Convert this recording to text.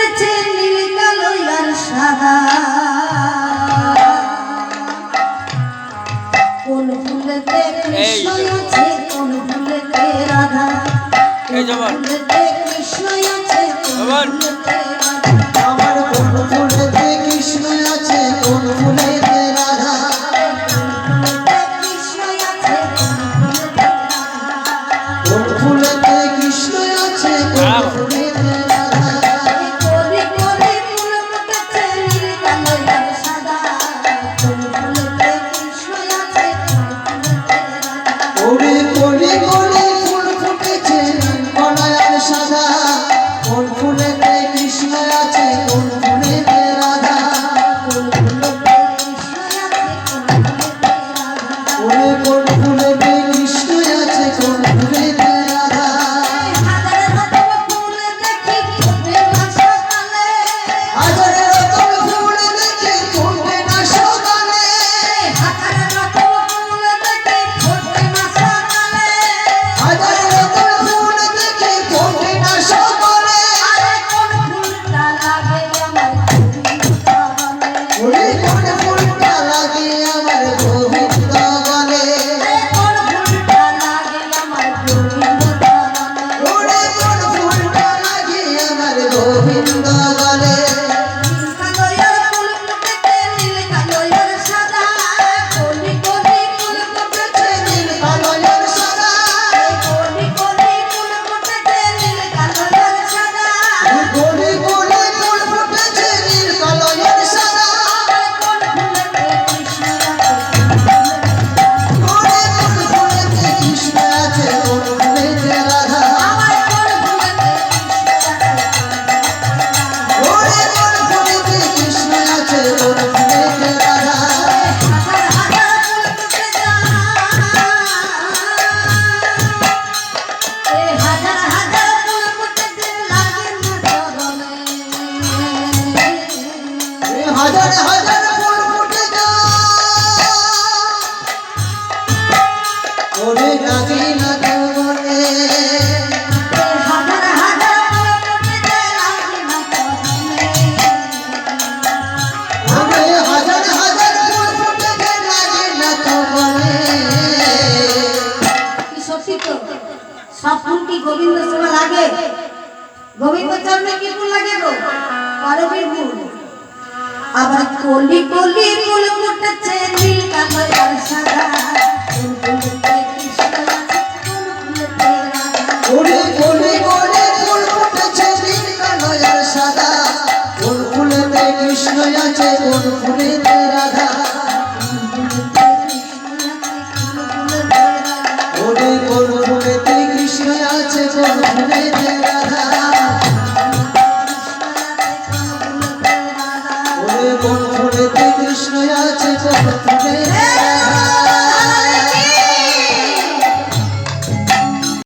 করেছে নীল কালো আর কৃষ্ণ আছে কোন ফুলেতে রাধা? কৃষ্ণ আছে কোন ফুলেতে রাধা? গোবিন্দ বলে হাজার হাজার ফুল ফুটে ওরে নাগি নাগি সব কি গোবিন্দ সেবা লাগে গোবিন্দ চরণে কি ফুল লাগে গো? করবীর ফুল। আবার কলি কলি ফুল ফুটেছে নীল কালো সাদা আছে